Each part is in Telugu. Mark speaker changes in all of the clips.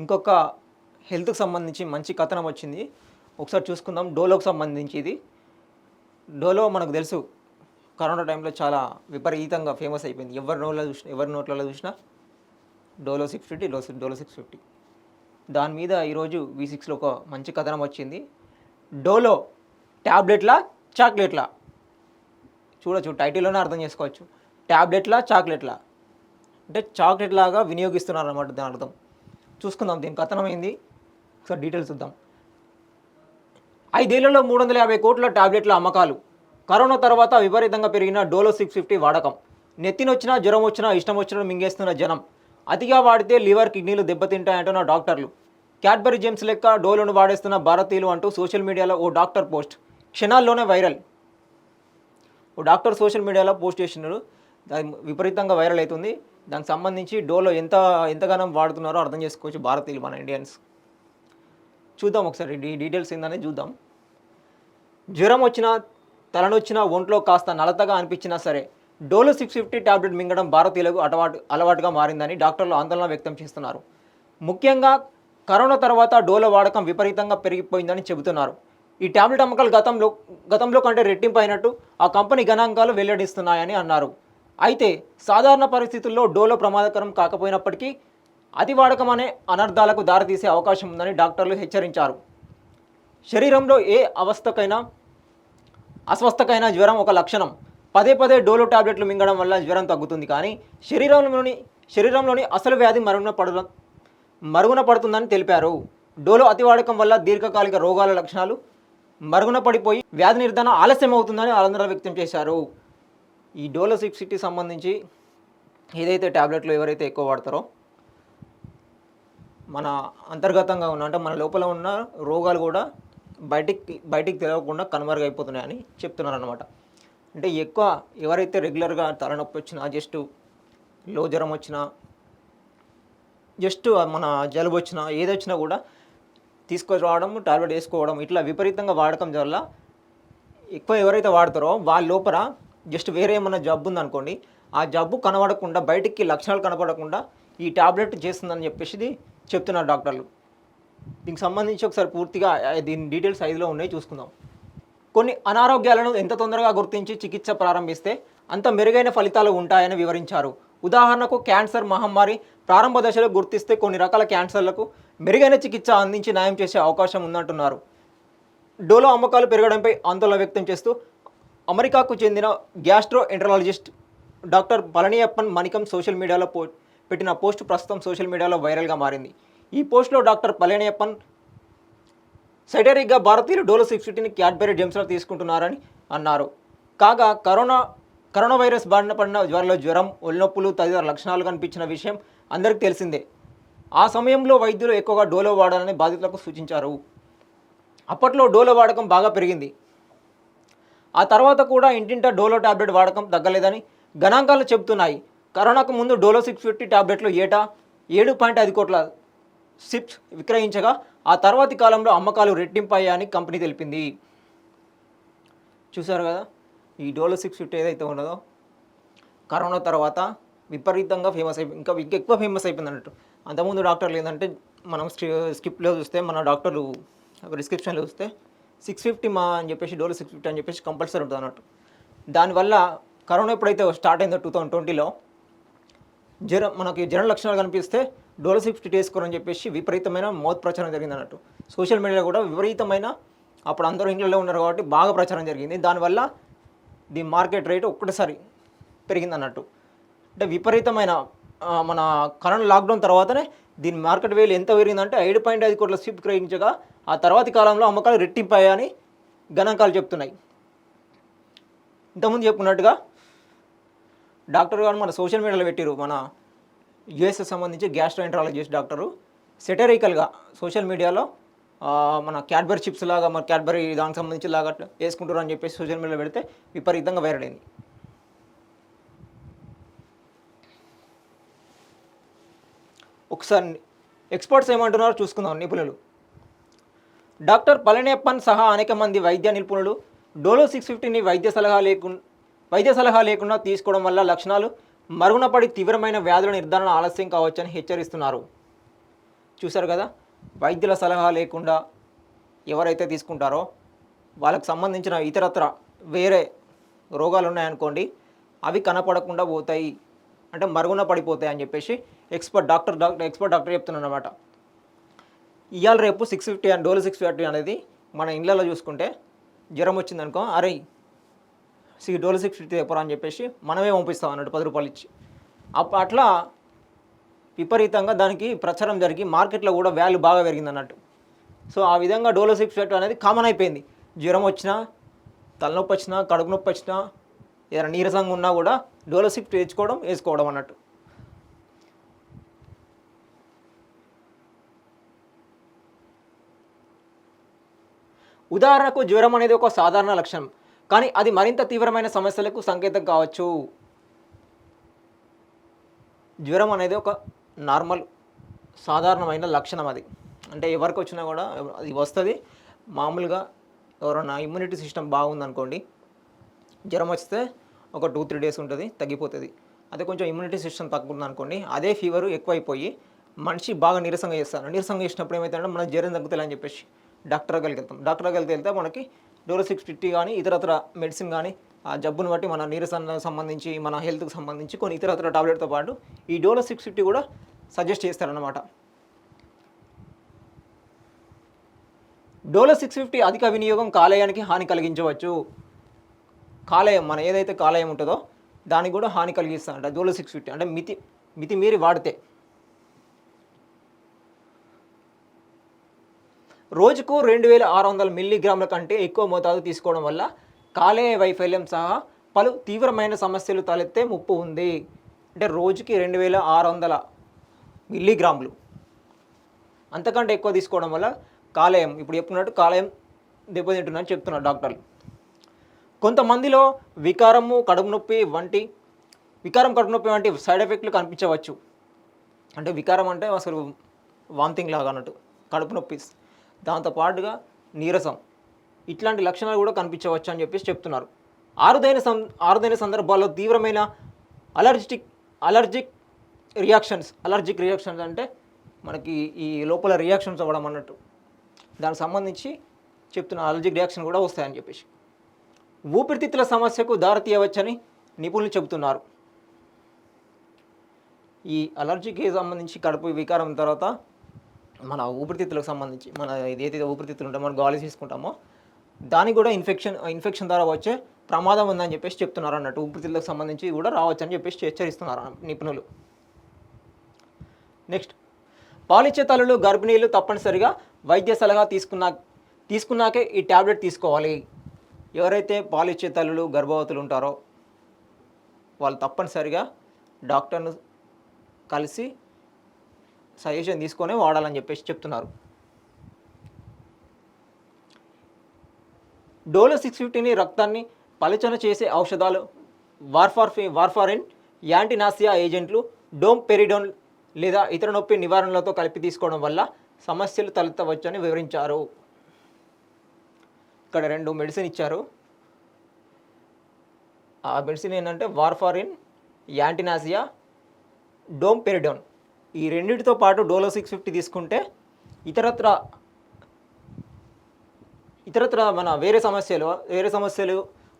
Speaker 1: ఇంకొక హెల్త్కి సంబంధించి మంచి కథనం వచ్చింది. ఒకసారి చూసుకుందాం. డోలోకి సంబంధించి ఇది డోలో మనకు తెలుసు కరోనా టైంలో చాలా విపరీతంగా ఫేమస్ అయిపోయింది. ఎవరి నోట్లో చూసినా ఎవరి నోట్లలో చూసినా Dolo six fifty Dolo Dolo six fifty. దాని మీద ఈరోజు వి సిక్స్లో ఒక మంచి కథనం వచ్చింది. డోలో ట్యాబ్లెట్లా చాక్లెట్లా? చూడొచ్చు టైటిల్లోనే అర్థం చేసుకోవచ్చు. ట్యాబ్లెట్లా చాక్లెట్లా? అంటే చాక్లెట్ లాగా వినియోగిస్తున్నారు అన్నమాట దాని అర్థం. చూసుకుందాం దీని కథనం ఏంది ఒకసారి డీటెయిల్స్ చూద్దాం. ఐదేళ్ళలో మూడు వందల యాభై కోట్ల టాబ్లెట్ల అమ్మకాలు. కరోనా తర్వాత విపరీతంగా పెరిగిన డోలో సిక్స్ ఫిఫ్టీ వాడకం. నెత్తినొచ్చినా జ్వరం వచ్చినా ఇష్టం వచ్చినా మింగేస్తున్న జనం. అతిగా వాడితే లివర్ కిడ్నీలు దెబ్బతింటాయంటున్న డాక్టర్లు. క్యాడ్బరీ జేమ్స్ లెక్క డోలోను వాడేస్తున్న భారతీయులు అంటూ సోషల్ మీడియాలో ఓ డాక్టర్ పోస్ట్. క్షణాల్లోనే వైరల్. ఓ డాక్టర్ సోషల్ మీడియాలో పోస్ట్ చేసినారు దాని విపరీతంగా వైరల్ అవుతుంది. దానికి సంబంధించి డోలో ఎంత ఎంతగానో వాడుతున్నారో అర్థం చేసుకోవచ్చు భారతీయులు మన ఇండియన్స్. చూద్దాం ఒకసారి డీ డీటెయిల్స్ ఏందనే చూద్దాం. జ్వరం వచ్చినా తలనొచ్చినా ఒంట్లో కాస్త నలతగా అనిపించినా సరే డోలో సిక్స్ ఫిఫ్టీ ట్యాబ్లెట్ మింగడం భారతీయులకు అలవాటు అలవాటుగా మారిందని డాక్టర్లు ఆందోళన వ్యక్తం చేస్తున్నారు. ముఖ్యంగా కరోనా తర్వాత డోలో వాడకం విపరీతంగా పెరిగిపోయిందని చెబుతున్నారు. ఈ టాబ్లెట్ అమ్మకాలు గతంలో గతంలో కంటే రెట్టింపు అయినట్టు ఆ కంపెనీ గణాంకాలు వెల్లడిస్తున్నాయని అన్నారు. అయితే సాధారణ పరిస్థితుల్లో డోలో ప్రమాదకరం కాకపోయినప్పటికీ అతి వాడకం అనే అనర్థాలకు దారితీసే అవకాశం ఉందని డాక్టర్లు హెచ్చరించారు. శరీరంలో ఏ అవస్థకైనా అస్వస్థకైన జ్వరం ఒక లక్షణం. పదే పదే డోలో టాబ్లెట్లు మింగడం వల్ల జ్వరం తగ్గుతుంది. కానీ శరీరంలోని శరీరంలోని అసలు వ్యాధి మరుగున పడ మరుగున పడుతుందని తెలిపారు. డోలో అతివాడకం వల్ల దీర్ఘకాలిక రోగాల లక్షణాలు మరుగున పడిపోయి వ్యాధి నిర్ధారణ ఆలస్యం అవుతుందని ఆందోళన వ్యక్తం చేశారు. ఈ డోలో సిక్స్ సిటీ సంబంధించి ఏదైతే ట్యాబ్లెట్లు ఎవరైతే ఎక్కువ వాడతారో మన అంతర్గతంగా ఉన్న అంటే మన లోపల ఉన్న రోగాలు కూడా బయటికి బయటికి తెలియకుండా కనుమరుగైపోతున్నాయని చెప్తున్నారు అనమాట అంటే ఎక్కువ ఎవరైతే రెగ్యులర్గా తలనొప్పి వచ్చినా జస్ట్లో జ్వరం వచ్చినా జస్ట్ మన జలుబు వచ్చినా ఏది వచ్చినా కూడా తీసుకురావడం రావడం టాబ్లెట్ వేసుకోవడం ఇట్లా విపరీతంగా వాడకం వల్ల ఎక్కువ ఎవరైతే వాడతారో వాళ్ళ లోపల జస్ట్ వేరే ఏమైనా జబ్బు ఉందనుకోండి ఆ జబ్బు కనబడకుండా బయటికి లక్షణాలు కనబడకుండా ఈ టాబ్లెట్ చేస్తుందని చెప్పేసి ఇది చెప్తున్నారు డాక్టర్లు. దీనికి సంబంధించి ఒకసారి పూర్తిగా దీని డీటెయిల్స్ ఐదులో ఉన్నాయి చూసుకుందాం. కొన్ని అనారోగ్యాలను ఎంత తొందరగా గుర్తించి చికిత్స ప్రారంభిస్తే అంత మెరుగైన ఫలితాలు ఉంటాయని వివరించారు. ఉదాహరణకు క్యాన్సర్ మహమ్మారి ప్రారంభ దశలో గుర్తిస్తే కొన్ని రకాల క్యాన్సర్లకు మెరుగైన చికిత్స అందించి న్యాయం చేసే అవకాశం ఉందంటున్నారు. డోలో అమ్మకాలు పెరగడంపై ఆందోళన వ్యక్తం చేస్తూ అమెరికాకు చెందిన gastroenterologist doctor Palaniappan Manickam social మీడియాలో పో పెట్టిన పోస్ట్ ప్రస్తుతం సోషల్ మీడియాలో వైరల్గా మారింది. ఈ పోస్ట్లో డాక్టర్ పళనియప్పన్ సైటరిక్గా భారతీయులు డోలో సిక్స్ ఫిఫ్టీని క్యాడ్బెరీ జెమ్స్లో తీసుకుంటున్నారని అన్నారు. కాగా కరోనా కరోనా వైరస్ బారిన పడిన జ్వరంలో జ్వరం ఒళ్ళనొప్పులు తదితర లక్షణాలు కనిపించిన విషయం అందరికీ తెలిసిందే. ఆ సమయంలో వైద్యులు ఎక్కువగా డోలో వాడాలని బాధితులకు సూచించారు. అప్పట్లో డోలో వాడకం బాగా పెరిగింది. ఆ తర్వాత కూడా ఇంటింటా డోలో టాబ్లెట్ వాడకం తగ్గలేదని గణాంకాలు చెబుతున్నాయి. కరోనాకు ముందు డోలో సిక్స్ ఫిఫ్టీ టాబ్లెట్లు ఏటా? ఏడు పాయింట్ ఐదు కోట్ల సిప్స్ విక్రయించగా ఆ తర్వాతి కాలంలో అమ్మకాలు రెట్టింపయ్యాయని కంపెనీ తెలిపింది. చూసారు కదా? ఈ డోలో సిక్స్ ఫిఫ్టీ ఏదైతే ఉన్నదో కరోనా తర్వాత విపరీతంగా ఫేమస్ అయిపోయింది ఇంకా ఇంకా ఎక్కువ ఫేమస్ అయిపోయింది అన్నట్టు. అంతకుముందు డాక్టర్లు ఏంటంటే మనం స్కిప్లో చూస్తే మన డాక్టర్లు ప్రిస్క్రిప్షన్లు చూస్తే సిక్స్ ఫిఫ్టీ మా అని చెప్పేసి డోలో సిక్స్ ఫిఫ్టీ అని చెప్పేసి కంపల్సరీ ఉంటుంది అన్నట్టు. దానివల్ల కరోనా ఎప్పుడైతే స్టార్ట్ అయిందో టూ థౌసండ్ ట్వంటీలో జ్వరం మనకి జ్వరం లక్షణాలు కనిపిస్తే డోలో సిక్స్ ఫిఫ్టీ వేసుకోరని చెప్పేసి విపరీతమైన మౌత్ ప్రచారం జరిగింది అన్నట్టు. సోషల్ మీడియాలో కూడా విపరీతమైన అప్పుడు అందరూ ఇంట్లో ఉన్నారు కాబట్టి బాగా ప్రచారం జరిగింది. దానివల్ల ది మార్కెట్ రేటు ఒక్కటిసారి పెరిగింది అన్నట్టు. అంటే విపరీతమైన మన కరోనా లాక్డౌన్ తర్వాతనే దీని మార్కెట్ వేలు ఎంత పెరిగిందంటే ఐదు పాయింట్ ఐదు కోట్ల స్విప్ గ్రహించగా ఆ తర్వాతి కాలంలో అమ్మకాలు రెట్టింపాయని గణాంకాలు చెప్తున్నాయి. ఇంతకుముందు చెప్పుకున్నట్టుగా డాక్టర్ గారు మన సోషల్ మీడియాలో పెట్టారు మన యుఎస్ సంబంధించి గ్యాస్ట్రోఎంట్రాలజిస్ట్ డాక్టరు. సెటరికల్గా సోషల్ మీడియాలో మన క్యాడ్బరీ చిప్స్ లాగా మన క్యాడ్బరీ దానికి సంబంధించి లాగా వేసుకుంటారు అని చెప్పేసి సోషల్ మీడియాలో పెడితే విపరీతంగా వైరల్ అయింది. ఒకసారి ఎక్స్పర్ట్స్ ఏమంటున్నారో చూసుకుందాం నిపుణులు. డాక్టర్ పళనియప్పన్ సహా అనేక మంది వైద్య నిపుణులు డోలో సిక్స్ ఫిఫ్టీని వైద్య సలహా లేకుండా వైద్య సలహా లేకుండా తీసుకోవడం వల్ల లక్షణాలు మరుగున పడి తీవ్రమైన వ్యాధుల నిర్ధారణ ఆలస్యం కావచ్చని హెచ్చరిస్తున్నారు. చూశారు కదా? వైద్యుల సలహా లేకుండా ఎవరైతే తీసుకుంటారో వాళ్ళకు సంబంధించిన ఇతరత్ర వేరే రోగాలు ఉన్నాయనుకోండి అవి కనపడకుండా పోతాయి. అంటే మరుగున పడిపోతాయి అని చెప్పేసి expert doctor doctor expert doctor చెప్తున్నాను అనమాట ఇవాళ రేపు six fifty and Dolo six fifty అనేది మన ఇళ్ళలో చూసుకుంటే జ్వరం వచ్చిందనుకో అరే సి డోలో సిక్స్ ఫిఫ్టీ చెప్పరా అని చెప్పేసి మనమే పంపిస్తాం అన్నట్టు పది రూపాయలు ఇచ్చి. అప్ప అట్లా విపరీతంగా దానికి ప్రచారం జరిగి మార్కెట్లో కూడా వాల్యూ బాగా పెరిగింది అన్నట్టు సో ఆ విధంగా డోలో సిక్స్ ఫిఫ్టీ అనేది కామన్ అయిపోయింది. జ్వరం వచ్చినా తలనొప్పి వచ్చినా కడుపు నొప్పి వచ్చినా ఏదైనా నీరసంగా ఉన్నా కూడా డోలో సిక్స్ తెచ్చుకోవడం వేసుకోవడం అన్నట్టు. ఉదాహరణకు జ్వరం అనేది ఒక సాధారణ లక్షణం. కానీ అది మరింత తీవ్రమైన సమస్యలకు సంకేతం కావచ్చు. జ్వరం అనేది ఒక నార్మల్ సాధారణమైన లక్షణం అది. అంటే ఎవరికి వచ్చినా కూడా అది వస్తుంది. మామూలుగా ఎవరైనా ఇమ్యూనిటీ సిస్టమ్ బాగుందనుకోండి జ్వరం వస్తే ఒక టూ త్రీ డేస్ ఉంటుంది తగ్గిపోతుంది. అదే కొంచెం ఇమ్యూనిటీ సిస్టమ్ తక్కువ ఉందనుకోండి అదే ఫీవర్ ఎక్కువైపోయి మనిషి బాగా నీరసంగా చేస్తారు నీరసంగా చేసినప్పుడు ఏమవుతుందంటే మన జ్వరం తగ్గుతుంది అని చెప్పేసి డాక్టర్ దగ్గరికి వెళ్తాం. డాక్టర్ దగ్గరికి వెళ్తే మనకి డోలో సిక్స్ ఫిఫ్టీ కానీ ఇతరత్ర మెడిసిన్ కానీ ఆ జబ్బును బట్టి మన నీరసానికి సంబంధించి మన హెల్త్కి సంబంధించి కొన్ని ఇతరత్ర టాబ్లెట్తో పాటు ఈ డోలో సిక్స్ ఫిఫ్టీ కూడా సజెస్ట్ చేస్తారనమాట డోలో సిక్స్ ఫిఫ్టీ అధిక వినియోగం కాలేయానికి హాని కలిగించవచ్చు. కాలేయం మన ఏదైతే కాలేయం ఉంటుందో దానికి కూడా హాని కలిగిస్తారంట డోలో సిక్స్ ఫిఫ్టీ అంటే మితి మితి మీరి వాడితే. రోజుకు రెండు వేల ఆరు వందల మిల్లీగ్రాముల కంటే ఎక్కువ మోతాదు తీసుకోవడం వల్ల కాలేయ వైఫల్యం సహా పలు తీవ్రమైన సమస్యలు తలెత్తే ముప్పు ఉంది. అంటే రోజుకి రెండు వేల ఆరు వందల మిల్లీగ్రాములు. అంతకంటే ఎక్కువ తీసుకోవడం వల్ల కాలేయం ఇప్పుడు చెప్పుకున్నట్టు కాలేయం దెబ్బతింటుందని చెప్తున్నారు డాక్టర్లు. కొంతమందిలో వికారము కడుపు నొప్పి వంటి వికారం కడుపు నొప్పి వంటి సైడ్ ఎఫెక్ట్లు కనిపించవచ్చు. అంటే వికారం అంటే అసలు వాంతింగ్ లాగా అన్నట్టు కడుపు నొప్పి దాంతోపాటుగా నీరసం. ఇట్లాంటి లక్షణాలు కూడా కనిపించవచ్చు అని చెప్పేసి చెప్తున్నారు. ఆరుదైన సం ఆరుదైన సందర్భాల్లో తీవ్రమైన అలర్జిటిక్ అలర్జిక్ రియాక్షన్స్ అలర్జిక్ రియాక్షన్స్ అంటే మనకి ఈ లోపల రియాక్షన్స్ అవ్వడం అన్నట్టు. దానికి సంబంధించి చెప్తున్న అలర్జిక్ రియాక్షన్ కూడా వస్తాయని చెప్పేసి. ఊపిరితిత్తుల సమస్యకు దారితీయవచ్చని నిపుణులు చెబుతున్నారు. ఈ అలర్జీకి సంబంధించి కడుపు వికారం తర్వాత మన ఊపిరితిత్తులకు సంబంధించి మన ఏదైతే ఊపిరితిత్తులు ఉంటామో మనం గాలి తీసుకుంటామో దానికి కూడా ఇన్ఫెక్షన్ ఇన్ఫెక్షన్ ద్వారా వచ్చే ప్రమాదం ఉందని చెప్పేసి చెప్తున్నారు అన్నట్టు. ఊపిరితిత్తులకు సంబంధించి కూడా రావచ్చని చెప్పేసి హెచ్చరిస్తున్నారు నిపుణులు. నెక్స్ట్ పాలిచ్చే తల్లులు గర్భిణీలు తప్పనిసరిగా వైద్య సలహా తీసుకున్నా తీసుకున్నాకే ఈ ట్యాబ్లెట్ తీసుకోవాలి. ఎవరైతే పాలిచ్చే తల్లులు గర్భవతులు ఉంటారో వాళ్ళు తప్పనిసరిగా డాక్టర్ను కలిసి సజెషన్ తీసుకొని వాడాలని చెప్పేసి చెప్తున్నారు. డోలో సిక్స్ ఫిఫ్టీని రక్తాన్ని పలచన చేసే ఔషధాలు వార్ఫార్ఫి వార్ఫారిన్ యాంటీనాసియా ఏజెంట్లు డోమ్ పెరిడోన్ లేదా ఇతర నొప్పి నివారణలతో కలిపి తీసుకోవడం వల్ల సమస్యలు తలెత్తవచ్చని వివరించారు. ఇక్కడ రెండు మెడిసిన్ ఇచ్చారు. ఆ మెడిసిన్ ఏంటంటే వార్ఫారిన్ యాంటీనాసియా డోమ్ పెరిడోన్. ఈ రెండింటితో పాటు డోలో సిక్స్ ఫిఫ్టీ తీసుకుంటే ఇతరత్ర ఇతరత్ర మన వేరే సమస్యలు వేరే సమస్యలు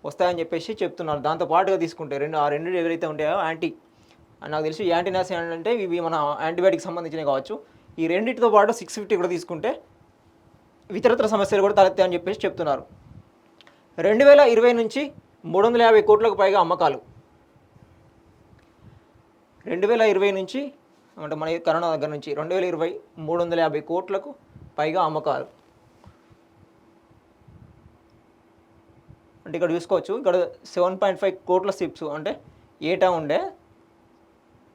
Speaker 1: వస్తాయని చెప్పేసి చెప్తున్నారు. దాంతో పాటుగా తీసుకుంటే రెండు ఆ రెండు ఎవరైతే ఉంటాయో యాంటీ నాకు తెలిసి యాంటీనాస్ అంటే ఇవి మన యాంటీబయాటిక్ సంబంధించినవి కావచ్చు. ఈ రెండింటితో పాటు సిక్స్ ఫిఫ్టీ కూడా తీసుకుంటే ఇతరత్ర సమస్యలు కూడా తలెత్తాయని చెప్పేసి చెప్తున్నారు. రెండు వేల ఇరవై నుంచి మూడు వందల యాభై కోట్లకు పైగా అమ్మకాలు. రెండు వేల ఇరవై నుంచి అంటే మన కరోనా దగ్గర నుంచి రెండు వేల ఇరవై మూడు వందల యాభై కోట్లకు పైగా అమ్మకాలు. అంటే ఇక్కడ చూసుకోవచ్చు ఇక్కడ సెవెన్ పాయింట్ ఫైవ్ కోట్ల సిప్స్ అంటే ఏటా ఉండే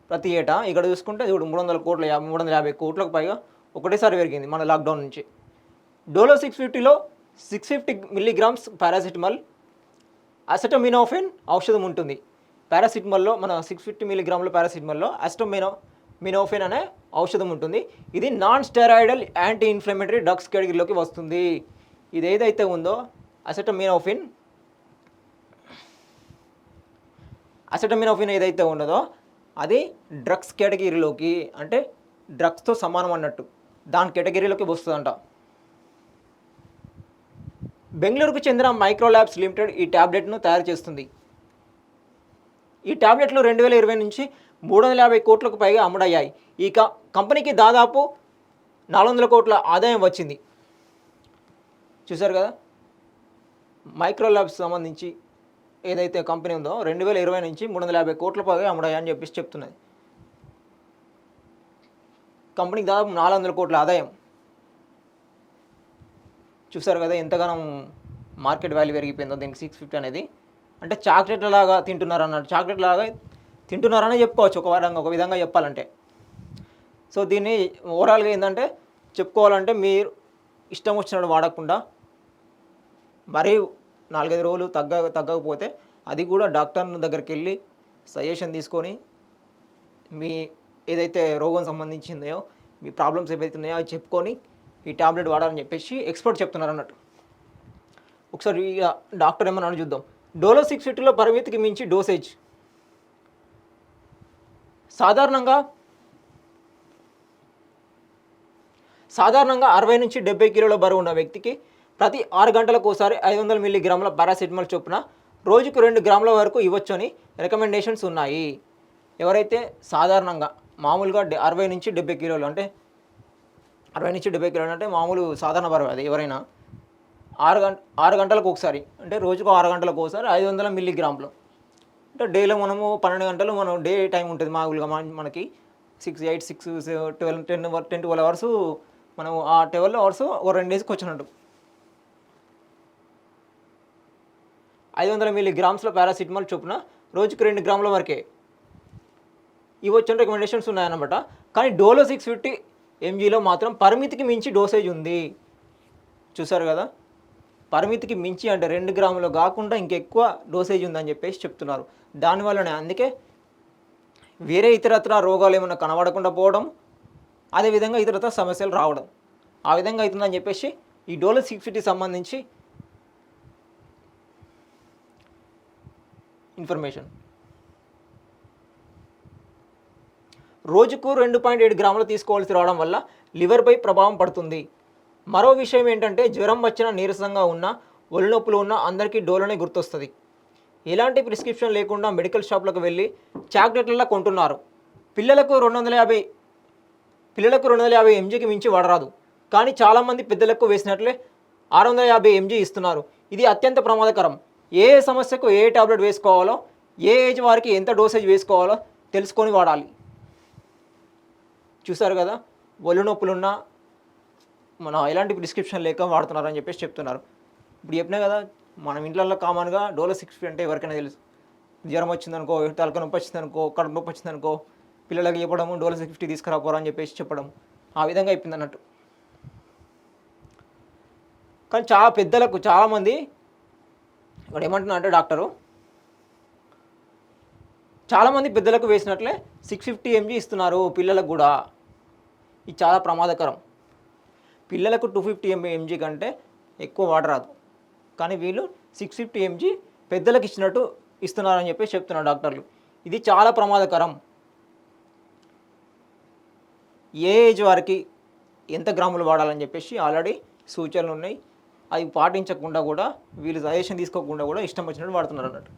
Speaker 1: ప్రతి ఏటా. ఇక్కడ చూసుకుంటే చూడు మూడు వందల కోట్ల యాభై మూడు వందల యాభై కోట్లకు పైగా ఒకటేసారి పెరిగింది మన లాక్డౌన్ నుంచి. డోలో సిక్స్ ఫిఫ్టీలో six fifty milligrams paracetamol acetaminophen ఔషధం ఉంటుంది. పారాసిటమాల్లో మన సిక్స్ ఫిఫ్టీ మిల్లీగ్రాముల పారాసిటమాల్లో అసటమినో మినోఫెన్ అనే ఔషధం ఉంటుంది. ఇది non steroidal anti inflammatory drugs కేటగిరీలోకి వస్తుంది. ఇది ఏదైతే ఉందో అసెటమినోఫిన్. అసెటమినోఫిన్ ఏదైతే ఉన్నదో అది డ్రగ్స్ కేటగిరీలోకి అంటే డ్రగ్స్తో సమానం అన్నట్టు దాని కేటగిరీలోకి వస్తుందంట. బెంగళూరుకు చెందిన మైక్రోల్యాబ్స్ లిమిటెడ్ ఈ ట్యాబ్లెట్ను తయారు చేస్తుంది. ఈ ట్యాబ్లెట్లు రెండు వేల ఇరవై నుంచి మూడు వందల యాభై కోట్లకు పైగా అమ్ముడయ్యాయి. ఈ కంపెనీకి దాదాపు నాలుగు వందల కోట్ల ఆదాయం వచ్చింది. చూశారు కదా? మైక్రోల్యాబ్స్ సంబంధించి ఏదైతే కంపెనీ ఉందో రెండు వేల ఇరవై నుంచి మూడు వందల యాభై కోట్ల పైగా అమ్ముడయ్యాయని చెప్పేసి చెప్తున్నది. కంపెనీకి దాదాపు నాలుగు వందల కోట్ల ఆదాయం. చూసారు కదా ఎంతగానో మార్కెట్ వాల్యూ పెరిగిపోయిందో దీనికి సిక్స్ ఫిఫ్టీ అనేది. అంటే చాక్లెట్ లాగా తింటున్నారు అన్నట్టు చాక్లెట్ లాగా తింటున్నారని చెప్పుకోవచ్చు ఒక విధంగా ఒక విధంగా చెప్పాలంటే. సో దీన్ని ఓవరాల్గా ఏంటంటే చెప్పుకోవాలంటే మీరు ఇష్టం వచ్చినట్టు వాడకుండా మరీ నాలుగైదు రోజులు తగ్గ తగ్గకపోతే అది కూడా డాక్టర్ దగ్గరికి వెళ్ళి సజెషన్ తీసుకొని మీ ఏదైతే రోగం సంబంధించిందో మీ ప్రాబ్లమ్స్ ఏవైతే ఉన్నాయో అవి చెప్పుకొని ఈ టాబ్లెట్ వాడాలని చెప్పేసి ఎక్స్పర్ట్ చెప్తున్నారు అన్నట్టు. ఒకసారి ఇక డాక్టర్ ఏమన్నా చూద్దాం డోలో సిక్స్ ఫిఫ్టీలో పరిమితికి మించి డోసేజ్. సాధారణంగా సాధారణంగా అరవై నుంచి డెబ్బై కిలోల బరువు ఉన్న వ్యక్తికి ప్రతి ఆరు గంటలకు ఒకసారి ఐదు వందల మిల్లీగ్రాముల పారాసిటమాల్ చొప్పున రోజుకు రెండు గ్రాముల వరకు ఇవ్వచ్చు అని రికమెండేషన్స్ ఉన్నాయి. ఎవరైతే సాధారణంగా మామూలుగా అరవై నుంచి డెబ్బై కిలోలు అంటే అరవై నుంచి డెబ్బై కిలోలు అంటే మామూలు సాధారణ బరువు అది ఎవరైనా ఆరు గంట ఆరు గంటలకు ఒకసారి అంటే రోజుకు ఆరు గంటలకు ఒకసారి ఐదు వందల మిల్లీగ్రాములు అంటే డేలో మనము పన్నెండు గంటలు మనం డే టైం ఉంటుంది మామూలుగా మన- మనకి. Six eight six twelve ten ten twelve hours మనం ఆ ట్వెల్వ్ అవర్స్ ఒక రెండు డేస్కి వచ్చినట్టు. ఐదు వందల మిల్లీ గ్రామ్స్లో పారాసిటమాల్ చొప్పున రోజుకి రెండు గ్రాముల వరకే. ఇవి వచ్చిన రికమెండేషన్స్ ఉన్నాయన్నమాట. కానీ డోలో సిక్స్ ఫిఫ్టీ ఎంజీలో మాత్రం పరిమితికి మించి డోసేజ్ ఉంది. చూసారు కదా? పరిమితికి మించి అంటే రెండు గ్రాములు కాకుండా ఇంకెక్కువ డోసేజ్ ఉందని చెప్పేసి చెప్తున్నారు. దానివల్లనే అందుకే వేరే ఇతరత్ర రోగాలు ఏమైనా కనబడకుండా పోవడం అదేవిధంగా ఇతరత్ర సమస్యలు రావడం. ఆ విధంగా అవుతుందని చెప్పేసి ఈ డోలో సిక్స్ ఫిఫ్టీ సంబంధించి ఇన్ఫర్మేషన్. రోజుకు రెండు పాయింట్ ఏడు గ్రాములు తీసుకోవాల్సి రావడం వల్ల లివర్పై ప్రభావం పడుతుంది. మరో విషయం ఏంటంటే జ్వరం వచ్చినా నీరసంగా ఉన్న ఒళ్ళు నొప్పులు ఉన్న అందరికీ డోలోనే గుర్తొస్తుంది. ఎలాంటి ప్రిస్క్రిప్షన్ లేకుండా మెడికల్ షాప్లకు వెళ్ళి చాక్లెట్లలో కొంటున్నారు. పిల్లలకు రెండు వందల యాభై పిల్లలకు రెండు వందల యాభై ఎంజీకి మించి వాడరాదు. కానీ చాలామంది పెద్దలకు వేసినట్లే ఆరు వందల యాభై ఎంజీ ఇస్తున్నారు. ఇది అత్యంత ప్రమాదకరం. ఏ ఏ సమస్యకు ఏ టాబ్లెట్ వేసుకోవాలో ఏ ఏజ్ వారికి ఎంత డోసేజ్ వేసుకోవాలో తెలుసుకొని వాడాలి. చూసారు కదా? ఒళ్ళు నొప్పులున్నా మన ఎలాంటి ప్రిస్క్రిప్షన్ లేక వాడుతున్నారని చెప్పేసి చెప్తున్నారు. ఇప్పుడు చెప్పినా కదా మనం ఇంట్లో కామన్గా డోలో సిక్స్ అంటే ఎవరికైనా తెలుసు. జ్వరం వచ్చిందనుకో తలక నొప్పి వచ్చిందనుకో కడుపు నొప్పి వచ్చిందనుకో పిల్లలకి చెప్పడము డోలో సిక్స్ ఫిఫ్టీ తీసుకురాపోరా అని చెప్పేసి చెప్పడం ఆ విధంగా అయిపోయింది అన్నట్టు. కానీ చాలా పెద్దలకు చాలామంది ఇక్కడ ఏమంటున్నా అంటే డాక్టరు చాలామంది పెద్దలకు వేసినట్లే సిక్స్ ఫిఫ్టీ ఎంజీ ఇస్తున్నారు పిల్లలకు కూడా. ఇది చాలా ప్రమాదకరం. పిల్లలకు టూ ఫిఫ్టీ ఎంబీ ఎంజీ కంటే ఎక్కువ వాడరాదు కానీ వీళ్ళు సిక్స్ ఫిఫ్టీ ఎంజీ పెద్దలకు ఇచ్చినట్టు ఇస్తున్నారని చెప్పేసి చెప్తున్నారు డాక్టర్లు. ఇది చాలా ప్రమాదకరం. ఏ ఏజ్ వారికి ఎంత గ్రాములు వాడాలని చెప్పేసి ఆల్రెడీ సూచనలు ఉన్నాయి. అవి పాటించకుండా కూడా వీళ్ళు సజెషన్ తీసుకోకుండా కూడా ఇష్టం వచ్చినట్టు వాడుతున్నారు అన్నట్టు.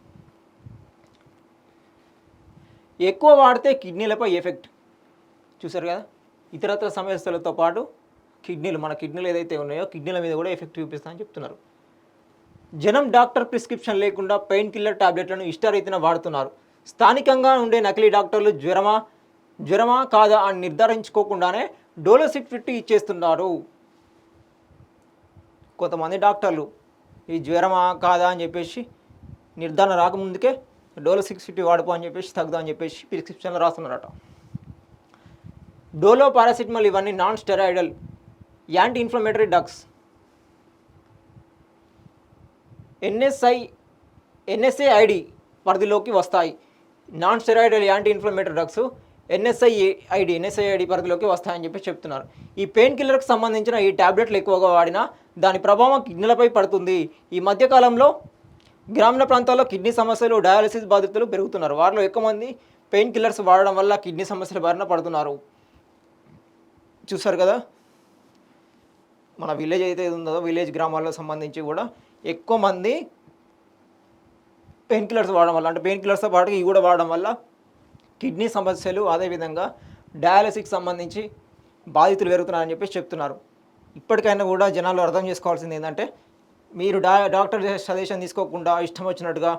Speaker 1: ఎక్కువ వాడితే కిడ్నీలపై ఎఫెక్ట్. చూసారు కదా? ఇతరత్ర సమస్యలతో పాటు కిడ్నీలు మన కిడ్నీలు ఏదైతే ఉన్నాయో కిడ్నీల మీద కూడా ఎఫెక్ట్ చూపిస్తామని చెప్తున్నారు. జనం డాక్టర్ ప్రిస్క్రిప్షన్ లేకుండా పెయిన్ కిల్లర్ టాబ్లెట్లను ఇష్టరీతిన వాడుతున్నారు. స్థానికంగా ఉండే నకిలీ డాక్టర్లు జ్వరమా జ్వరమా కాదా అని నిర్ధారించుకోకుండానే డోలోసిప్ ఫిఫ్టీ ఇచ్చేస్తున్నారు. కొంతమంది డాక్టర్లు ఈ జ్వరమా కాదా అని చెప్పేసి నిర్ధారణ రాకముందుకే డోలో సిక్స్ ఫిఫ్టీ వాడుకో అని చెప్పేసి తగ్గుదా అని చెప్పేసి ప్రిస్క్రిప్షన్లో రాస్తున్నారట. డోలో పారాసిటమాల్ ఇవన్నీ non steroidal anti inflammatory drugs NSI NSA ID పరిధిలోకి వస్తాయి. Non steroidal anti inflammatory drugs NSI ID NSI ID పరిధిలోకి వస్తాయని చెప్పి చెప్తున్నారు. ఈ పెయిన్ కిల్లర్కి సంబంధించిన ఈ టాబ్లెట్లు ఎక్కువగా వాడినా దాని ప్రభావం కిడ్నీలపై పడుతుంది. ఈ మధ్యకాలంలో గ్రామీణ ప్రాంతాల్లో కిడ్నీ సమస్యలు డయాలసిస్ బాధితులు పెరుగుతున్నారు. వారిలో ఎక్కువ మంది పెయిన్ కిల్లర్స్ వాడడం వల్ల కిడ్నీ సమస్యల బారిన పడుతున్నారు. చూసారు కదా? మన విలేజ్ అయితే ఉందో విలేజ్ గ్రామాలకు సంబంధించి కూడా ఎక్కువ మంది పెయిన్ కిల్లర్స్ వాడడం వల్ల అంటే పెయిన్ కిల్లర్స్తో పాటు ఇవి కూడా వాడడం వల్ల కిడ్నీ సమస్యలు అదేవిధంగా డయాలసిస్కి సంబంధించి బాధితులు పెరుగుతున్నారని చెప్పేసి చెప్తున్నారు. ఇప్పటికైనా కూడా జనాలు అర్థం చేసుకోవాల్సింది ఏంటంటే మీరు డా డాక్టర్ సజెషన్ తీసుకోకుండా ఇష్టం వచ్చినట్టుగా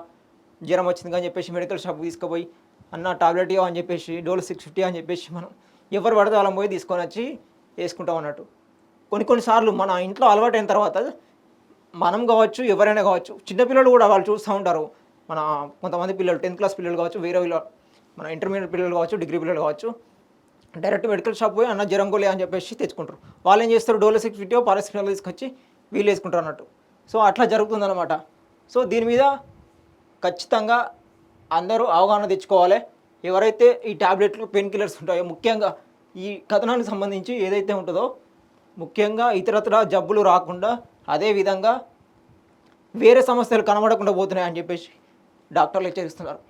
Speaker 1: జ్వరం వచ్చింది అని చెప్పేసి మెడికల్ షాప్ తీసుకుపోయి అన్న టాబ్లెట్ అని చెప్పేసి డోల్ సిక్స్ ఫిఫ్టీ అని చెప్పేసి మనం ఎవరు పడితే వాళ్ళని పోయి తీసుకొని వచ్చి వేసుకుంటాం అన్నట్టు. కొన్ని కొన్నిసార్లు మన ఇంట్లో అలవాటైన తర్వాత మనం కావచ్చు ఎవరైనా కావచ్చు చిన్నపిల్లలు కూడా వాళ్ళు చూస్తూ ఉంటారు. మన కొంతమంది పిల్లలు టెన్త్ క్లాస్ పిల్లలు కావచ్చు వేరే వీళ్ళు మన ఇంటర్మీడియట్ పిల్లలు కావచ్చు డిగ్రీ పిల్లలు కావచ్చు డైరెక్ట్ మెడికల్ షాప్ పోయి అన్న జ్వరం అని చెప్పేసి తెచ్చుకుంటారు. వాళ్ళు ఏం చేస్తారు డోలో సిక్స్ ఫిఫ్టీ పారాసిటమాల్ తీసుకొచ్చి వీళ్ళు వేసుకుంటారు అన్నట్టు. సో అట్లా జరుగుతుందన్నమాట. సో దీని మీద ఖచ్చితంగా అందరూ అవగాహన తెచ్చుకోవాలి. ఎవరైతే ఈ టాబ్లెట్లు పెయిన్ కిల్లర్స్ ఉంటాయో ముఖ్యంగా ఈ కథనానికి సంబంధించి ఏదైతే ఉంటుందో ముఖ్యంగా ఇతరత్ర జబ్బులు రాకుండా అదే విధంగా వేరే సమస్యలు కనబడకుండా పోతున్నాయని చెప్పేసి డాక్టర్లు హెచ్చరిస్తున్నారు.